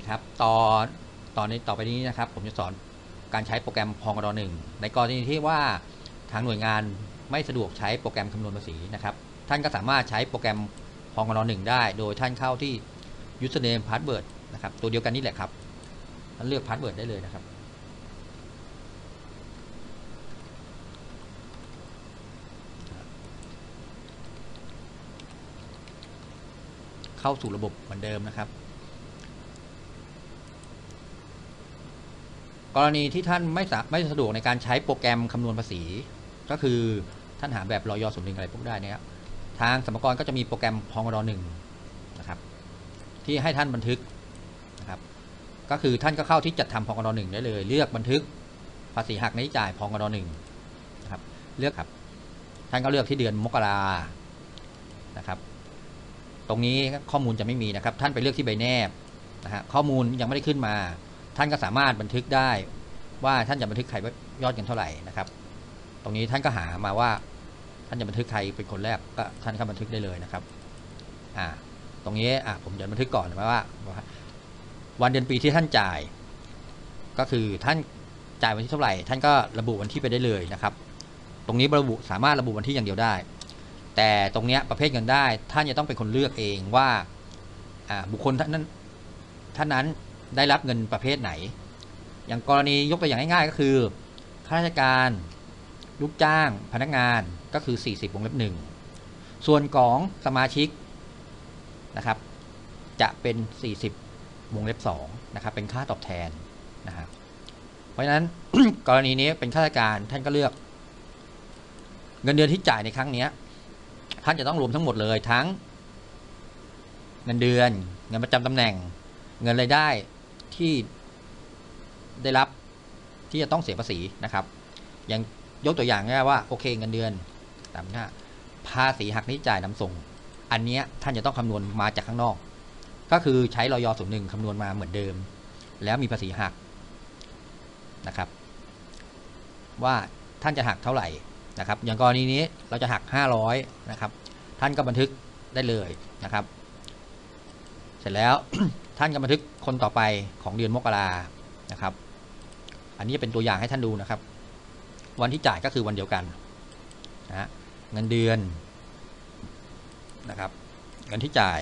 ดีครับตอนตอนนี้ต่อไปนี้นะครับ ผมจะสอนการใช้โปรแกรมพองดหนึ่งในกรณีที่ว่าทางหน่วยงานไม่สะดวกใช้โปรแกรมคำนวณภาษีนะครับ ท่านก็สามารถใช้โปรแกรมพองดหนึ่งได้ โดยท่านเข้าที่ username password นะครับตัวเดียวกันนี่แหละครับท่านเลือก password ได้เลยนะครับ เข้าสู่ระบบเหมือนเดิมนะครับ กรณีที่ท่านไม่สาไม่สะดวกในการใช้โปรแกรมคำนวณภาษี ก็คือท่านหาแบบรอยศูนย์หนึ่งอะไรพวกได้นะครับทางสมรกรก็จะมีโปรแกรมพองรหนึ่งนะครับ ที่ให้ท่านบันทึกนะครับ ก็คือท่านก็เข้าที่จัดทำพองรหนึ่งได้เลย เลือกบันทึกภาษีหักในจ่ายพองรหนึ่งนะครับเลือกครับ ท่านก็เลือกที่เดือนมกรานะครับ ตรงนี้ข้อมูลจะไม่มีนะครับ ท่านไปเลือกที่ใบแนบนะฮะข้อมูลยังไม่ได้ขึ้นมา ท่านก็สามารถบันทึกได้ว่าท่านจะบันทึกใครยอดเงินเท่าไหร่นะครับ ตรงนี้ท่านก็หามาว่าท่านจะบันทึกใครเป็นคนแรกก็ท่านก็บันทึกได้เลยนะครับอ่าตรงนี้อ่าผมจะบันทึกก่อนนะว่า วันเดือนปีที่ท่านจ่าย ก็คือท่านจ่ายวันที่เท่าไหร่ ท่านก็ระบุวันที่ไปได้เลยนะครับ ตรงนี้ระบุสามารถระบุวันที่อย่างเดียวได้ แต่ตรงนี้ประเภทเงินได้ ท่านจะต้องเป็นคนเลือกเองว่าอ่าบุคคลท่านนั้นท่านนั้น ได้รับเงินประเภทไหน อย่างกรณียกตัวอย่างง่ายๆ ก็คือข้าราชการ ลูกจ้าง พนักงานก็คือ 40วงเล็บหนึ่งส่วนของสมาชิกนะครับ จะเป็น 40วงเล็บ2นะครับ เป็นค่าตอบแทนนะครับเพราะฉะนั้นกรณีนี้เป็นข้าราชการท่านก็เลือก เงินเดือนที่จ่ายในครั้งนี้ท่านจะต้องรวมทั้งหมดเลยทั้ง เงินเดือน เงินประจำตำแหน่ง เงินรายได้ ที่ได้รับที่จะต้องเสียภาษีนะครับ อย่างยกตัวอย่างง่ายว่าโอเคเงินเดือนตามหน้าภาษีหักนี้จ่ายนำส่ง อันนี้ท่านจะต้องคำนวณมาจากข้างนอก ก็คือใช้รอยศูนย์หนึ่งคำนวณมาเหมือนเดิม แล้วมีภาษีหักนะครับ ว่าท่านจะหักเท่าไหร่นะครับ อย่างกรณีนี้เราจะหัก 500นะครับ ท่านก็บันทึกได้เลยนะครับ เสร็จแล้ว ท่านก็บันทึกคนต่อไปของเดือนมกรานะครับ อันนี้เป็นตัวอย่างให้ท่านดูนะครับ วันที่จ่ายก็คือวันเดียวกันนะเงินเดือนนะครับ เงินที่จ่าย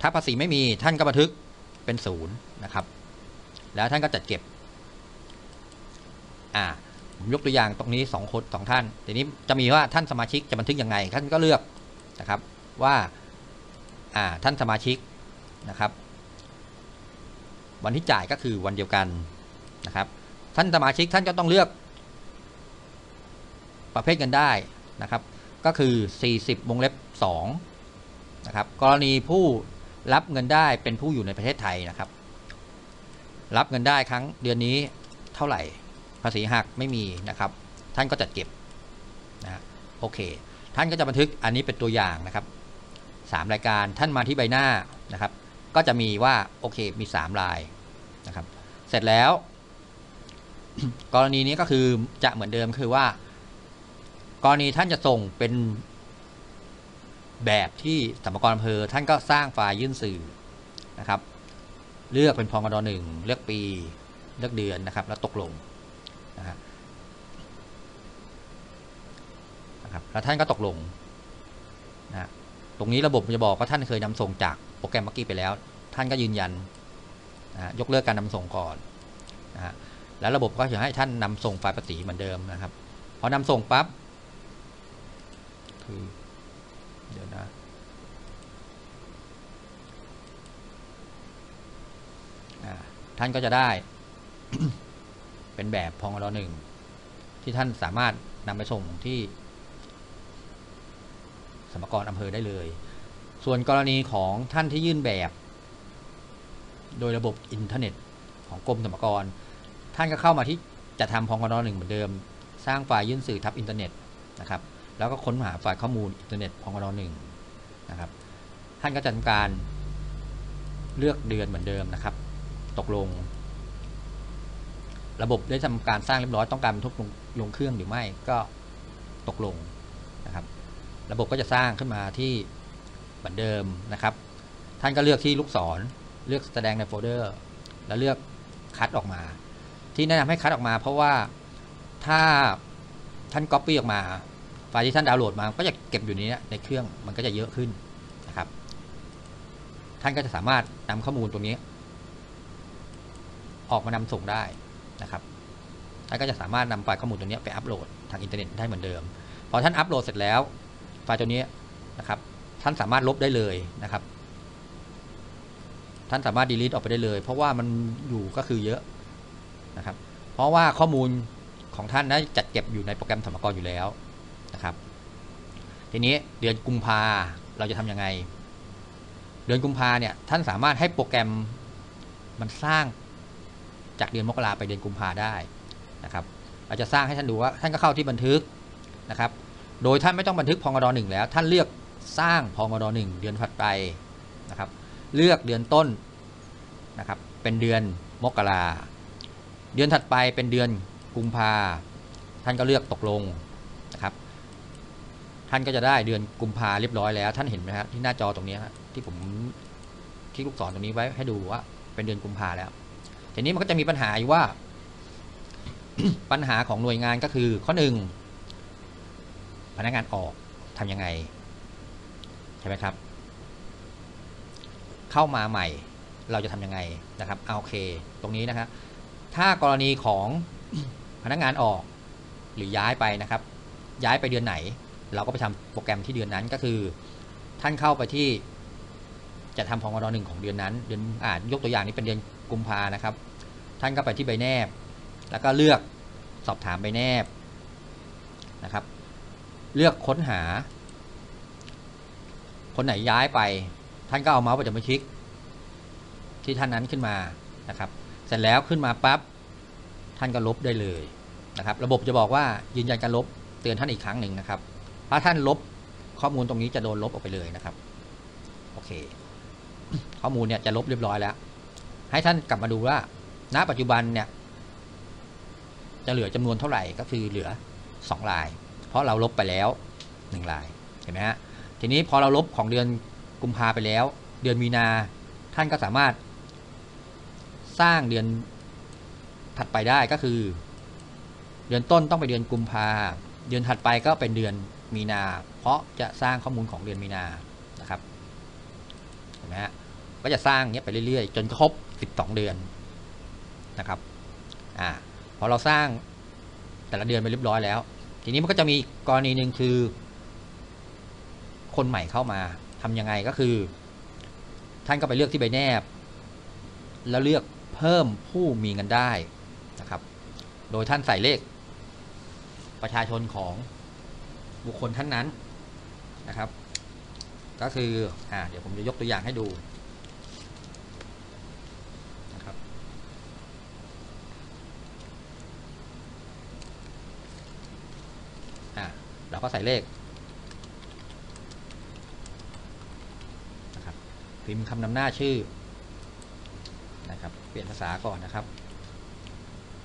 ถ้าภาษีไม่มีท่านก็บันทึกเป็นศูนย์นะครับ แล้วท่านก็จัดเก็บอ่าผมยกตัวอย่างตรงนี้สองคนสองท่านทีนี้จะมีว่าท่านสมาชิกจะบันทึกยังไงท่านก็เลือกนะครับว่า ท่านสมาชิกนะครับ วันที่จ่ายก็คือวันเดียวกันนะครับ ท่านสมาชิกท่านก็ต้องเลือก ประเภทเงินได้นะครับ ก็คือ 40วงเล็บ2นะครับ กรณีผู้รับเงินได้เป็นผู้อยู่ในประเทศไทยนะครับ รับเงินได้ครั้งเดือนนี้เท่าไหร่ ภาษีหักไม่มีนะครับ ท่านก็จัดเก็บนะโอเค ท่านก็จะบันทึกอันนี้เป็นตัวอย่างนะครับ สามรายการท่านมาที่ใบหน้านะครับ ก็จะมีว่าโอเคมีสามลายนะครับ เสร็จแล้ว กรณีนี้ก็คือจะเหมือนเดิมคือว่า กรณีท่านจะส่งเป็นแบบที่สมรกรอำเภอท่านก็สร้างไฟล์ยื่นสื่อนะครับ เลือกเป็นพองดหนึ่งเลือกปี เลือกเดือนนะครับ แล้วตกลงนะครับแล้วท่านก็ตกลง ตรงนี้ระบบจะบอกว่าท่านเคยนำส่งจากโปรแกรมเมื่อกี้ไปแล้ว ท่านก็ยืนยันนะยกเลิกการนำส่งก่อนนะแล้วระบบก็จะให้ท่านนำส่งไฟล์ภาษีเหมือนเดิมนะครับพอนำส่งปั๊บคือเดี๋ยวนะท่านก็จะได้ เป็นแบบพองรหนึ่งที่ท่านสามารถนำไปส่งที่ สมกรอำเภอได้เลย ส่วนกรณีของท่านที่ยื่นแบบ โดยระบบอินเทอร์เน็ตของกรมสรรพากร ท่านก็เข้ามาที่จะทำพองกรหนึ่งเหมือนเดิม สร้างไฟล์ยื่นสื่อทับอินเทอร์เน็ตนะครับแล้วก็ค้นหาไฟล์ข้อมูลอินเทอร์เน็ตพองกรหนึ่งนะครับท่านก็จะทำการเลือกเดือนเหมือนเดิมนะครับ ตกลง ระบบได้ทำการสร้างเรียบร้อยต้องการบรรทุกลงลงเครื่องหรือไม่ก็ตกลง ระบบก็จะสร้างขึ้นมาที่เหมือนเดิมนะครับ ท่านก็เลือกที่ลูกศร เลือกแสดงในโฟลเดอร์ แล้วเลือกคัดออกมา ที่แนะนำให้คัดออกมา เพราะว่าถ้าท่าน Copy ออกมาไฟล์ที่ท่านดาวน์โหลดมาก็จะเก็บอยู่นี้ในเครื่องมันก็จะเยอะขึ้นนะครับ ท่านก็จะสามารถนำข้อมูลตรงนี้ ออกมานำส่งได้นะครับท่านก็จะสามารถนำไฟล์ข้อมูลตัวนี้ไปอัปโหลดทางอินเทอร์เน็ตได้เหมือนเดิม พอท่านอัปโหลดเสร็จแล้ว ล์ตัวนี้นะครับ ท่านสามารถลบได้เลยนะครับ ท่านสามารถดีลิทออกไปได้เลย เพราะว่ามันอยู่ก็คือเยอะนะครับ เพราะว่าข้อมูลของท่านนั้นจัดเก็บอยู่ในโปรแกรมสมรกรอยู่แล้วนะครับ ทีนี้เดือนกุมภาเราจะทำยังไง เดือนกุมภาเนี่ยท่านสามารถให้โปรแกรมมันสร้างจากเดือนมกราไปเดือนกุมภาได้นะครับ เราจะสร้างให้ท่านดูว่าท่านก็เข้าที่บันทึกนะครับ โดยท่านไม่ต้องบันทึกพองดหนึ่งแล้ว ท่านเลือกสร้างพองดหนึ่งเดือนถัดไปนะครับ เลือกเดือนต้นนะครับ เป็นเดือนมกราเดือนถัดไปเป็นเดือนกุมภาท่านก็เลือกตกลงนะครับ ท่านก็จะได้เดือนกุมภาเรียบร้อยแล้ว ท่านเห็นไหมครับที่หน้าจอตรงนี้ครับที่ผมที่ลูกศรตรงนี้ไว้ให้ดูว่า เป็นเดือนกุมภาแล้ว ทีนี้มันก็จะมีปัญหาอยู่ว่า ปัญหาของหน่วยงานก็คือข้อหนึ่ง พนักงานออกทำยังไง ใช่ไหมครับ เข้ามาใหม่เราจะทำยังไงนะครับเอาโอเค ตรงนี้นะครับถ้ากรณีของพนักงานออกหรือย้ายไปนะครับ ย้ายไปเดือนไหน เราก็ไปทำโปรแกรมที่เดือนนั้นก็คือ ท่านเข้าไปที่จะทำพองอหนึ่งของเดือนนั้น เดือนอ่ายกตัวอย่างนี้เป็นเดือนกุมภานะครับ ท่านก็ไปที่ใบแนบ แล้วก็เลือกสอบถามใบแนบนะครับ เลือกค้นหา คนไหนย้ายไป ท่านก็เอาเมาส์ไปจับไปคลิก ที่ท่านนั้นขึ้นมานะครับ เสร็จแล้วขึ้นมาปั๊บท่านก็ลบได้เลยนะครับ ระบบจะบอกว่ายืนยันการลบเตือนท่านอีกครั้งหนึ่งนะครับ ถ้าท่านลบข้อมูลตรงนี้จะโดนลบออกไปเลยนะครับ โอเค ข้อมูลเนี่ยจะลบเรียบร้อยแล้ว ให้ท่านกลับมาดูว่า ณ ปัจจุบันเนี่ย จะเหลือจำนวนเท่าไหร่ก็คือเหลือ2ลาย เพราะเราลบไปแล้ว1ลายเห็นไหมฮะทีนี้พอเราลบของเดือนกุมภาไปแล้ว เดือนมีนาท่านก็สามารถ สร้างเดือนถัดไปได้ก็คือ เดือนต้นต้องไปเดือนกุมภาเดือนถัดไปก็เป็นเดือนมีนา เพราะจะสร้างข้อมูลของเดือนมีนานะครับเห็นไหมฮะก็จะสร้างเนี้ยไปเรื่อยๆ จนครบ 12 เดือนนะครับอ่าพอเราสร้างแต่ละเดือนไปเรียบร้อยแล้ว ทีนี้มันก็จะมีกรณีหนึ่งคือ คนใหม่เข้ามาทำยังไงก็คือ ท่านก็ไปเลือกที่ใบแนบ แล้วเลือกเพิ่มผู้มีเงินได้นะครับ โดยท่านใส่เลข ประชาชนของบุคคลท่านนั้นนะครับ ก็คืออ่าเดี๋ยวผมจะยกตัวอย่างให้ดูนะครับ อ่า เราก็ใส่เลขนะครับพิมพ์คำนำหน้าชื่อนะครับเปลี่ยนภาษาก่อนนะครับ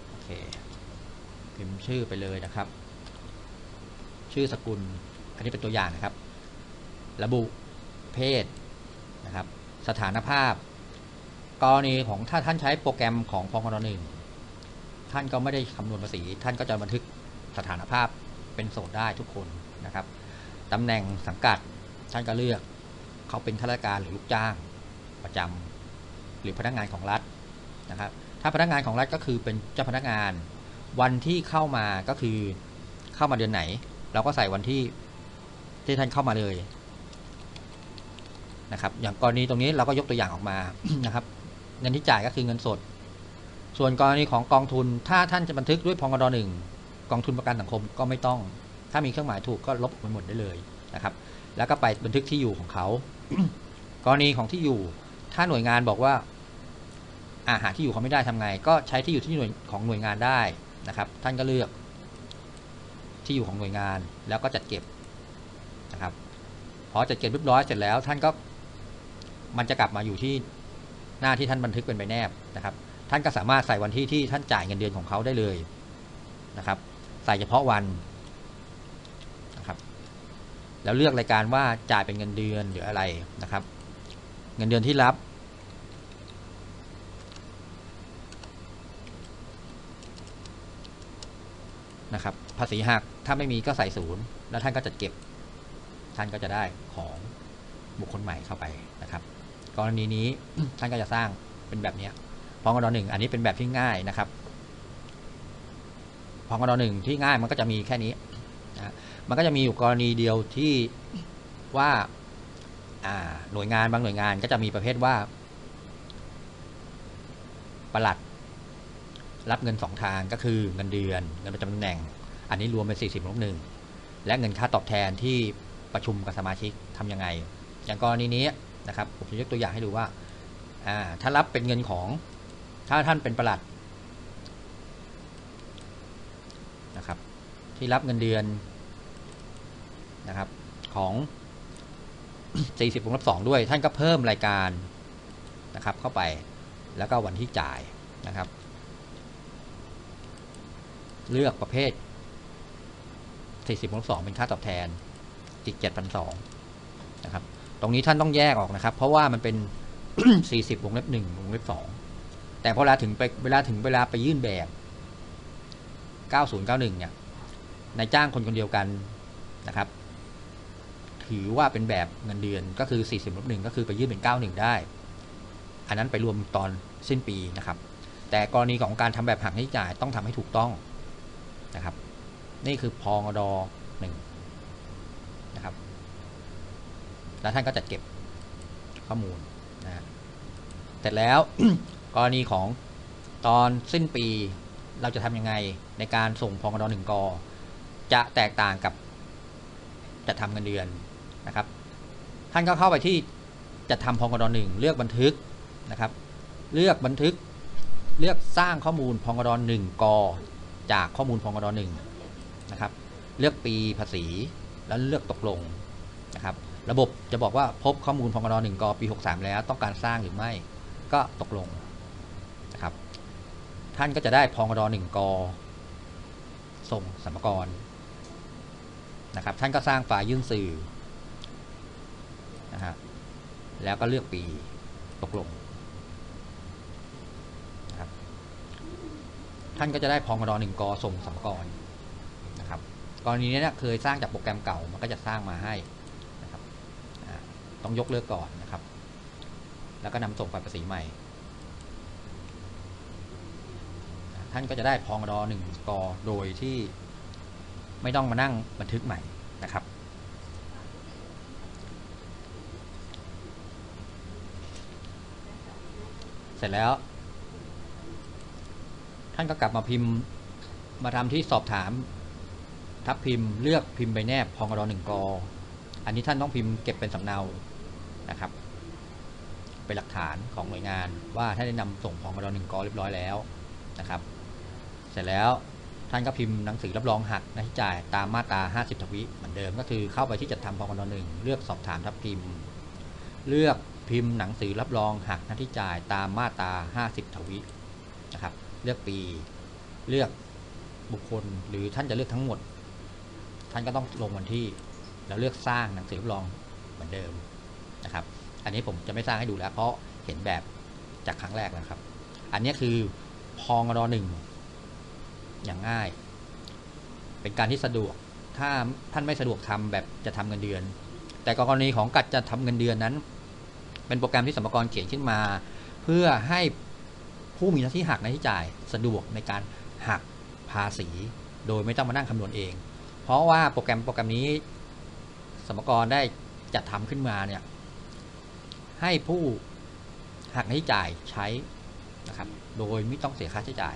โอเคพิมพ์ชื่อไปเลยนะครับ ชื่อสกุลอันนี้เป็นตัวอย่างนะครับ ระบุเพศนะครับ สถานภาพ กรณีของถ้าท่านใช้โปรแกรมของพงหนึ่งท่านก็ไม่ได้คำนวณภาษี ท่านก็จะบันทึกสถานภาพ เป็นโสดได้ทุกคนนะครับตำแหน่งสังกัดท่านก็เลือกเขาเป็นข้าราชการหรือลูกจ้างประจำหรือพนักงานของรัฐนะครับ ถ้าพนักงานของรัฐก็คือเป็นเจ้าพนักงาน วันที่เข้ามาก็คือเข้ามาเดือนไหน เราก็ใส่วันที่ที่ท่านเข้ามาเลยนะครับ อย่างกรณีตรงนี้เราก็ยกตัวอย่างออกมานะครับ เงินที่จ่ายก็คือเงินสด ส่วนกรณีของกองทุน ถ้าท่านจะบันทึกด้วยพงดหนึ่ง กองทุนประกันสังคมก็ไม่ต้อง ถ้ามีเครื่องหมายถูกก็ลบมันหมดได้เลยนะครับ แล้วก็ไปบันทึกที่อยู่ของเขา กรณีของที่อยู่ ถ้าหน่วยงานบอกว่าอาหาที่อยู่เขาไม่ได้ทำไง ก็ใช้ที่อยู่ที่หน่วยของหน่วยงานได้นะครับ ท่านก็เลือกที่อยู่ของหน่วยงานแล้วก็จัดเก็บนะครับ พอจัดเก็บเรียบร้อยเสร็จแล้วท่านก็มันจะกลับมาอยู่ที่หน้าที่ท่านบันทึกเป็นใบแนบนะครับ ท่านก็สามารถใส่วันที่ที่ท่านจ่ายเงินเดือนของเขาได้เลยนะครับ ใส่เฉพาะวันนะครับ แล้วเลือกรายการว่าจ่ายเป็นเงินเดือนหรืออะไรนะครับ เงินเดือนที่รับ นะครับ ภาษีหักถ้าไม่มีก็ใส่ศูนย์แล้วท่านก็จะเก็บ ท่านก็จะได้ของบุคคลใหม่เข้าไปนะครับ กรณีนี้ท่านก็จะสร้างเป็นแบบนี้ยพองดหนึ่งอันนี้เป็นแบบที่ง่ายนะครับ พองดหนึ่งที่ง่ายมันก็จะมีแค่นี้นะมันก็จะมีอยู่กรณีเดียวที่ว่าหน่วยงานบางหน่วยงานก็จะมีประเภทว่าประหลัดรับเงินสองทางก็คือเงินเดือนเงินประจำตำแหน่ง อันนี้รวมเป็น 40ลบหนึ่งและเงินค่าตอบแทนที่ประชุมกับสมาชิกทำยังไง อย่างกรณีนี้นะครับผมจะยกตัวอย่างให้ดูว่าถ้ารับเป็นเงินของ ถ้าท่านเป็นประหลัดนะครับ ที่รับเงินเดือนนะครับของ 40วงเล็บ2ด้วย ท่านก็เพิ่มรายการนะครับ เข้าไปแล้วก็วันที่จ่ายนะครับ เลือกประเภท 40วงเล็บ2เป็นค่าตอบแทนอีก7,200นะครับ ตรงนี้ท่านต้องแยกออกนะครับ เพราะว่ามันเป็น 40วงเล็บ1วงเล็บ2แต่พอเวลาถึงไปเวลาถึงเวลาไปยื่นแบบ 9091เนี่ย นายจ้างคนคนเดียวกันนะครับ ถือว่าเป็นแบบเงินเดือนก็คือ 40ลบ1ก็คือไปยื่นเป็น 91 ได้ อันนั้นไปรวมตอนสิ้นปีนะครับ แต่กรณีของการทำแบบหักหนี้จ่ายต้องทำให้ถูกต้องนะครับ นี่คือพองดหนึ่งนะครับ แล้วท่านก็จัดเก็บข้อมูลนะฮะเสร็จแล้วกรณีของตอนสิ้นปีเราจะทำยังไงในการส่งพองดหนึ่งกอ จะแตกต่างกับจะทำเงินเดือนนะครับ ท่านก็เข้าไปที่จะทำพองดหนึ่งเลือกบันทึกนะครับ เลือกบันทึกเลือกสร้างข้อมูลพองดหนึ่งกอจากข้อมูลพองดหนึ่งนะครับ เลือกปีภาษีแล้วเลือกตกลงนะครับ ระบบจะบอกว่าพบข้อมูลพองดหนึ่งกอปี 63 แล้วต้องการสร้างหรือไม่ก็ตกลงนะครับ ท่านก็จะได้พองดหนึ่งกอส่งสมกร นะครับท่านก็สร้างไฟล์ยื่นสื่อนะฮะแล้วก็เลือกปีตกลงนะครับท่านก็จะได้พองดหนึ่งกอส่งสมกรนะครับกรณีนี้เนี่ยเคยสร้างจากโปรแกรมเก่ามันก็จะสร้างมาให้นะครับต้องยกเลิกก่อนนะครับ แล้วก็นำส่งไฟล์ภาษีใหม่ ท่านก็จะได้พองดหนึ่งกอโดยที่ ไม่ต้องมานั่งบันทึกใหม่นะครับ เสร็จแล้ว ท่านก็กลับมาพิมพ์มาทำที่สอบถาม ทับพิมพ์เลือกพิมพ์ใบแนบพองดหนึ่งกออันนี้ท่านต้องพิมพ์เก็บเป็นสำเนานะครับ เป็นหลักฐานของหน่วยงานว่าท่านได้นำส่งพองดหนึ่งกอเรียบร้อยแล้วนะครับ เสร็จแล้ว ท่านก็พิมพ์หนังสือรับรองหักหนี้จ่ายตามมาตรา 50 ทวิเหมือนเดิมก็คือเข้าไปที่จัดทำพองดหนึ่งเลือกสอบถามทับพิมพ์ เลือกพิมพ์หนังสือรับรองหักหน้าที่จ่ายตามมาตรา 50 ทวินะครับ เลือกปี เลือกบุคคลหรือท่านจะเลือกทั้งหมด ท่านก็ต้องลงวันที่แล้วเลือกสร้างหนังสือรับรองเหมือนเดิมนะครับ อันนี้ผมจะไม่สร้างให้ดูแล้วเพราะเห็นแบบจากครั้งแรกแล้วครับ อันนี้คือพองดหนึ่ง อย่างง่าย เป็นการที่สะดวก ถ้าท่านไม่สะดวกทำแบบจะทำเงินเดือน แต่กรณีของกัดจะทำเงินเดือนนั้น เป็นโปรแกรมที่สมกรเขียนขึ้นมา เพื่อให้ผู้มีหน้าที่หักหน้าที่จ่ายสะดวกในการหักภาษี โดยไม่ต้องมานั่งคำนวณเอง เพราะว่าโปรแกรมโปรแกรมนี้ สมกรได้จัดทำขึ้นมาเนี่ยให้ผู้หักหน้าที่จ่ายใช้นะครับ โดยไม่ต้องเสียค่าใช้จ่าย